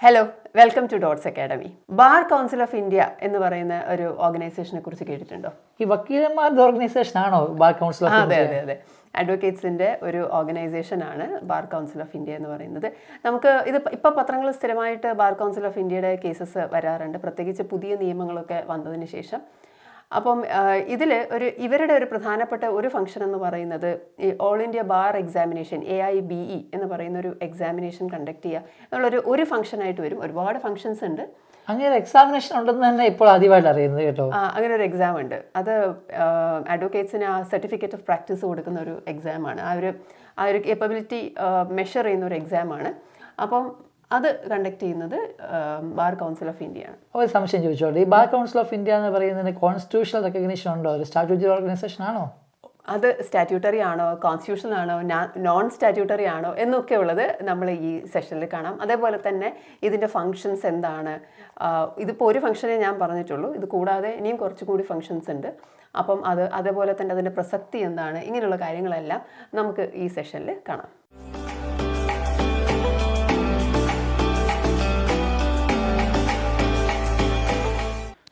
Hello welcome to Dots Academy Bar Council of India എന്ന് പറയുന്ന ഒരു ഓർഗനൈസേഷനെ കുറിച്ച് കേട്ടിട്ടുണ്ടോ? ഈ വക്കീലന്മാരുടെ ഓർഗനൈസേഷൻ ആണോ ബാർ കൗൺസിൽ ഓഫ് അതെ അതെ അതെ. അഡ്വക്കേറ്റ്സിന്റെ ഒരു ഓർഗനൈസേഷൻ ആണ് ബാർ കൗൺസിൽ ഓഫ് ഇന്ത്യ എന്ന് പറയുന്നത്. നമുക്ക് ഇത് ഇപ്പോൾ പത്രങ്ങൾ സ്ഥിരമായിട്ട് ബാർ കൗൺസിൽ ഓഫ് ഇന്ത്യയുടെ കേസസ് വരാറുണ്ട്. പ്രത്യേകിച്ച് പുതിയ നിയമങ്ങളൊക്കെ വന്നതിന് ശേഷം അപ്പം ഇതിൽ ഒരു ഇവരുടെ ഒരു പ്രധാനപ്പെട്ട ഒരു ഫംഗ്ഷൻ എന്ന് പറയുന്നത് ഈ All India Bar Examination A I B E എന്ന് പറയുന്ന ഒരു എക്സാമിനേഷൻ കണ്ടക്ട് ചെയ്യുക. എന്നുള്ളൊരു ഒരു ഫംഗ്ഷനായിട്ട് വരും. ഒരുപാട് ഫംഗ്ഷൻസ് ഉണ്ട്. അങ്ങനെ എക്സാമിനേഷൻ ഉണ്ടെന്ന് തന്നെ ഇപ്പോൾ ആദ്യമായിട്ട് അറിയുന്നത് കേട്ടോ. ആ, അങ്ങനെ ഒരു എക്സാം ഉണ്ട്. അത് അഡ്വക്കേറ്റ്സിന് ആ സർട്ടിഫിക്കറ്റ് ഓഫ് പ്രാക്ടീസ് കൊടുക്കുന്ന ഒരു എക്സാമാണ് ആ ഒരു ആ ഒരു കേപ്പബിലിറ്റി മെഷർ ചെയ്യുന്ന ഒരു എക്സാമാണ് അപ്പം അത് കണ്ടക്ട് ചെയ്യുന്നത് ബാർ കൗൺസിൽ ഓഫ് ഇന്ത്യ ആണ്. ഒരു സംശയം ചോദിച്ചോട്ടെ? ഈ ബാർ കൗൺസിൽ ഓഫ് ഇന്ത്യ എന്ന് പറയുന്നതിന് കോൺസ്റ്റിറ്റ്യൂഷണൽ റെക്കഗ്നീഷൻ ഉണ്ടോ? ഒരു സ്റ്റാറ്റ്യൂട്ടറി ഓർഗനൈസേഷൻ ആണോ? അത് സ്റ്റാറ്റ്യൂട്ടറി ആണോ? കോൺസ്റ്റിറ്റ്യൂഷൻ ആണോ? നോൺ സ്റ്റാറ്റ്യൂട്ടറി ആണോ? എന്നൊക്കെ ഉള്ളത് നമ്മൾ ഈ സെഷനിൽ കാണാം. അതേപോലെ തന്നെ ഇതിന്റെ ഫങ്ഷൻസ് എന്താണ്? ഇതിപ്പോൾ ഒരു ഫങ്ഷനെ ഞാൻ പറഞ്ഞിട്ടുള്ളൂ. ഇത് കൂടാതെ ഇനിയും കുറച്ചുകൂടി ഫങ്ഷൻസ് ഉണ്ട്. അപ്പം അത് അതേപോലെ തന്നെ അതിന്റെ പ്രസക്തി എന്താണ്? ഇങ്ങനെയുള്ള കാര്യങ്ങളെല്ലാം നമുക്ക് ഈ സെഷനിൽ കാണാം.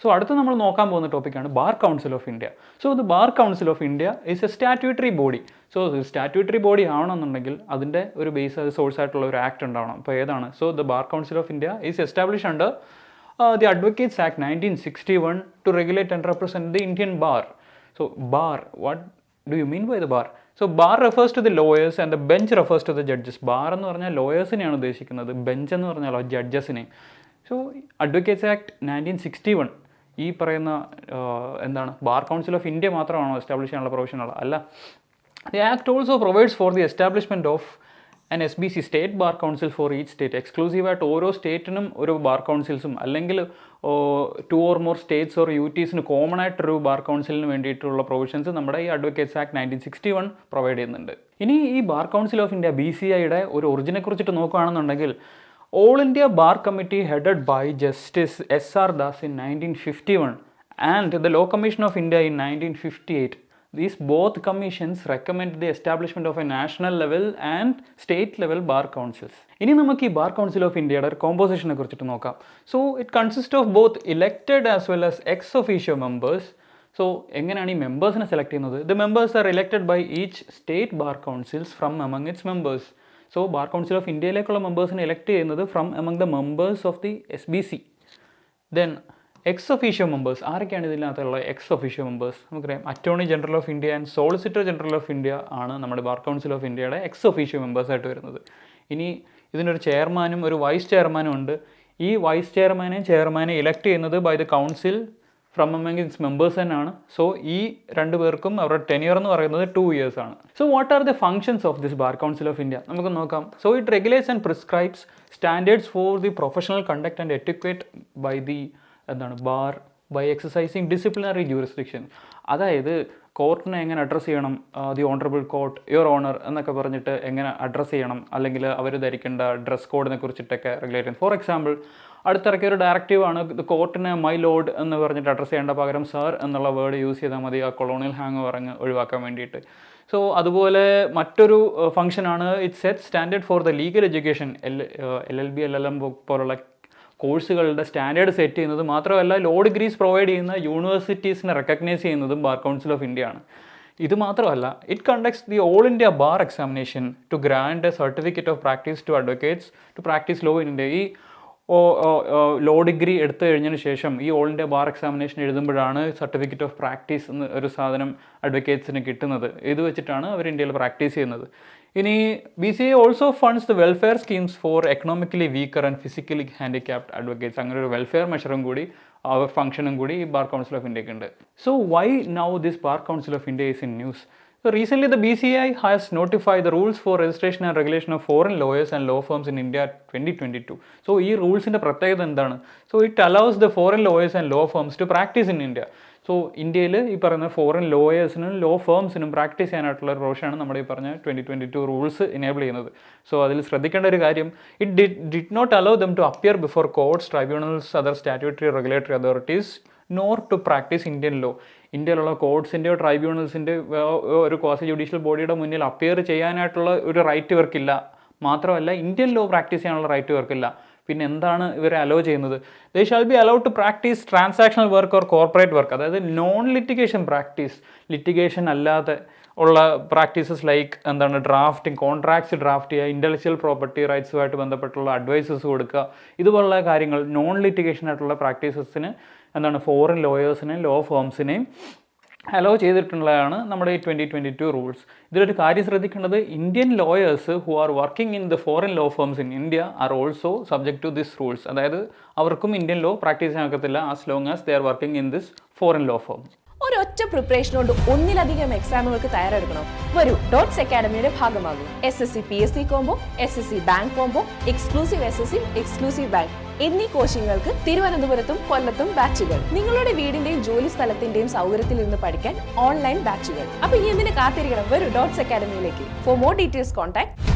സോ അടുത്ത് നമ്മൾ നോക്കാൻ പോകുന്ന ടോപ്പിക്കാണ് Bar Council of India so the Bar Council of India is a statutory body so statutory body ആവണമെന്നുണ്ടെങ്കിൽ അതിന്റെ ഒരു ബേസ് സോഴ്സ് ആയിട്ടുള്ള ഒരു ആക്ട് ഉണ്ടാവണം. അപ്പോൾ ഏതാണ്? So the Bar Council of India is establish under the Advocates Act nineteen sixty one to regulate and represent the Indian bar so bar what do you mean by the bar so bar refers to the lawyers and the bench refers to the judges bar എന്ന് പറഞ്ഞാൽ ലോയേഴ്സിനെയാണ് ഉദ്ദേശിക്കുന്നത്. Bench എന്ന് പറഞ്ഞാൽ ജഡ്ജസിനെ so Advocates Act nineteen sixty one ഈ പറയുന്ന എന്താണ് bar council of India മാത്രമാണോ എസ്റ്റാബ്ലിഷ് ചെയ്യാനുള്ള പ്രൊവിഷൻ ഉള്ളത്? അല്ല. The act also provides for the establishment of an S B C state bar council for each state എക്സ്ക്ലൂസീവായിട്ട് ഓരോ സ്റ്റേറ്റിനും ഒരു ബാർ കൗൺസിൽസും അല്ലെങ്കിൽ two or more states or യൂറ്റീസിന് common ആയിട്ടൊരു ബാർ കൗൺസിലിന് വേണ്ടിയിട്ടുള്ള പ്രൊവിഷൻസ് നമ്മുടെ ഈ Advocates Act nineteen sixty one provide ചെയ്യുന്നുണ്ട്. ഇനി ഈ Bar Council of India B C ഐയുടെ ഒരു ഒറിജിനെ കുറിച്ചിട്ട് നോക്കുകയാണെന്നുണ്ടെങ്കിൽ All India Bar Committee headed by Justice S R Das in nineteen fifty one and the Law Commission of India in nineteen fifty eight These both commissions recommend the establishment of a national level and state level bar councils. ഇനി നമുക്ക് ഈ bar council of ഇന്ത്യയുടെ ഒരു കോമ്പോസിഷനെ കുറിച്ചിട്ട് നോക്കാം. So it consist of both elected as well as ex officio members so എങ്ങനെയാണ് ഈ മെമ്പേഴ്സിനെ സെലക്ട് ചെയ്യുന്നത്? The members are elected by each state bar councils from among its members so Bar Council of ഇന്ത്യയിലേക്കുള്ള മെമ്പേഴ്സിനെ elect ചെയ്യുന്നത് from among the members of the S B C then ex officio members ആരൊക്കെയാണ് ഇതിനകത്തുള്ള ex officio members നമുക്കറിയാം attorney general of India and solicitor general of India ആണ് നമ്മുടെ bar council of ഇന്ത്യയുടെ ex officio മെമ്പേഴ്സായിട്ട് വരുന്നത്. ഇനി ഇതിനൊരു ചെയർമാനും ഒരു വൈസ് ചെയർമാനും ഉണ്ട്. ഈ വൈസ് ചെയർമാനെയും ചെയർമാനെ ഇലക്ട് ചെയ്യുന്നത് by the council from among its members തന്നെയാണ്. സോ ഈ രണ്ട് പേർക്കും അവരുടെ ടെനിയർ എന്ന് പറയുന്നത് ടു ഇയേഴ്സ് ആണ്. So what are the functions of this Bar Council of India നമുക്ക് നോക്കാം. So it regulates and prescribes standards for the professional conduct and etiquette by the എന്താണ് bar by exercising disciplinary jurisdiction അതായത് കോർട്ടിനെ എങ്ങനെ address ചെയ്യണം? The honourable court your honour എന്നൊക്കെ പറഞ്ഞിട്ട് എങ്ങനെ അഡ്രസ്സ് ചെയ്യണം? അല്ലെങ്കിൽ അവർ ധരിക്കേണ്ട ഡ്രസ് കോഡിനെ കുറിച്ചിട്ടൊക്കെ റെഗുലേറ്റ് ചെയ്യും ഫോർ എക്സാമ്പിൾ അടുത്തിറക്കിയ ഒരു ഡയറക്റ്റീവാണ് കോർട്ടിനെ മൈ ലോഡ് എന്ന് പറഞ്ഞിട്ട് അഡ്രസ്സ് ചെയ്യേണ്ട പകരം സർ എന്നുള്ള വേർഡ് യൂസ് ചെയ്താൽ മതി ആ കൊളോണിയൽ ഹാങ് പറഞ്ഞ് ഒഴിവാക്കാൻ വേണ്ടിയിട്ട്. സോ അതുപോലെ മറ്റൊരു ഫംഗ്ഷനാണ് it set standard for the legal education L L L B L L M പോലുള്ള കോഴ്സുകളുടെ സ്റ്റാൻഡേർഡ് സെറ്റ് ചെയ്യുന്നത് മാത്രമല്ല ലോ ഡിഗ്രീസ് പ്രൊവൈഡ് ചെയ്യുന്ന യൂണിവേഴ്സിറ്റീസിനെ റെക്കഗ്നൈസ് ചെയ്യുന്നതും ബാർ കൗൺസിൽ ഓഫ് ഇന്ത്യ ആണ് ഇത് മാത്രമല്ല it conducts the All India Bar Examination to grant a certificate of practice to advocates to practise law in India. ഈ ലോ ഡിഗ്രി എടുത്തു കഴിഞ്ഞതിന് ശേഷം ഈ ഓൾ ഇന്ത്യ ബാർ എക്സാമിനേഷൻ എഴുതുമ്പോഴാണ് സർട്ടിഫിക്കറ്റ് ഓഫ് പ്രാക്ടീസ് എന്ന് ഒരു സാധനം അഡ്വക്കേറ്റ്സിന് കിട്ടുന്നത്. ഇത് വെച്ചിട്ടാണ് അവർ ഇന്ത്യയിൽ പ്രാക്ടീസ് ചെയ്യുന്നത്. ഇനി B C I also funds the welfare schemes for economically weaker and physically handicapped advocates അങ്ങനെ ഒരു വെൽഫെയർ മെഷറും കൂടി അവർ ഫംഗ്ഷനും കൂടി ഈ ബാർ കൗൺസിൽ ഓഫ് ഇന്ത്യയ്ക്ക് ഉണ്ട്. So why now this Bar Council of India is in news So recently, the BCI has notified the rules for registration and regulation of foreign lawyers and law firms in India 2022. So ഈ റൂൾസിന്റെ പ്രത്യേകത എന്താണ്? So it allows the foreign lawyers and law firms to practise in India so ഇന്ത്യയിൽ ഈ പറയുന്ന foreign ലോയേഴ്സിനും law ഫേംസിനും practice ചെയ്യാനായിട്ടുള്ള ഒരു പ്രൊവിഷനാണ് നമ്മുടെ ഈ പറഞ്ഞ twenty twenty two rules enable ചെയ്യുന്നത്. സോ അതിൽ ശ്രദ്ധിക്കേണ്ട ഒരു കാര്യം it did did not allow them to appear before courts tribunals other statutory regulatory authorities nor to practise Indian law ഇന്ത്യയിലുള്ള കോർട്സിന്റെയോ ട്രൈബ്യൂണൽസിന്റെയോ ഒരു ക്വാസി ജുഡീഷ്യൽ ബോഡിയുടെ മുന്നിൽ അപ്പിയർ ചെയ്യാനായിട്ടുള്ള ഒരു റൈറ്റ് ഇവർക്കില്ല. മാത്രമല്ല ഇന്ത്യൻ ലോ പ്രാക്ടീസ് ചെയ്യാനുള്ള റൈറ്റ് ഇവർക്കില്ല. പിന്നെ എന്താണ് ഇവരെ അലോ ചെയ്യുന്നത്? They shall be allowed to practise transactional work or corporate work. അതായത് നോൺ ലിറ്റിഗേഷൻ പ്രാക്ടീസ്. ലിറ്റിഗേഷൻ അല്ലാതെ ഉള്ള പ്രാക്ടീസസ് ലൈക്ക് എന്താണ് ഡ്രാഫ്റ്റിംഗ് കോൺട്രാക്ട്സ് ഡ്രാഫ്റ്റ് ചെയ്യുക ഇന്റലക്ച്വൽ പ്രോപ്പർട്ടി റൈറ്റ്സുമായിട്ട് ബന്ധപ്പെട്ടുള്ള അഡ്വൈസസ് കൊടുക്കുക. ഇതുപോലുള്ള കാര്യങ്ങൾ നോൺ ലിറ്റിഗേഷൻ ആയിട്ടുള്ള പ്രാക്ടീസസിന് എന്താണ് ഫോറിൻ ലോയേഴ്സിനെയും ലോ ഫേംസിനെയും അലോ ചെയ്തിട്ടുള്ളതാണ് നമ്മുടെ ഈ ട്വന്റി ട്വന്റി ടു റൂൾസ് ഇതിലൊരു കാര്യം ശ്രദ്ധിക്കേണ്ടത് Indian lawyers who are working in the foreign law firms in India are also subject to this rules അതായത് അവർക്കും ഇന്ത്യൻ ലോ പ്രാക്ടീസ് ചെയ്യാൻ ഒക്കത്തില്ല as long as they are working in this foreign law firm ഒരൊറ്റ preparation കൊണ്ട് ഒന്നിലധികം എക്സാമുകൾക്ക് തയ്യാറെടുക്കണം. വരൂ ഡോട്ട്സ് അക്കാഡമിയുടെ ഭാഗമാകൂ. S S C P S C combo S S C bank combo exclusive S S C exclusive bank എന്നീ കോച്ചിങ്ങുകൾക്ക് തിരുവനന്തപുരത്തും കൊല്ലത്തും ബാച്ചുകൾ നിങ്ങളുടെ വീടിന്റെയും ജോലി സ്ഥലത്തിന്റെയും സൗകര്യത്തിൽ നിന്ന് പഠിക്കാൻ ഓൺലൈൻ ബാച്ചുകൾ അപ്പൊ ഇനി എന്തിനു കാത്തിരിക്കണം? വരൂ ഡോട്ട്സ് അക്കാഡമിയിലേക്ക് ഫോർ മോർ ഡീറ്റെയിൽസ് കോൺടാക്ട്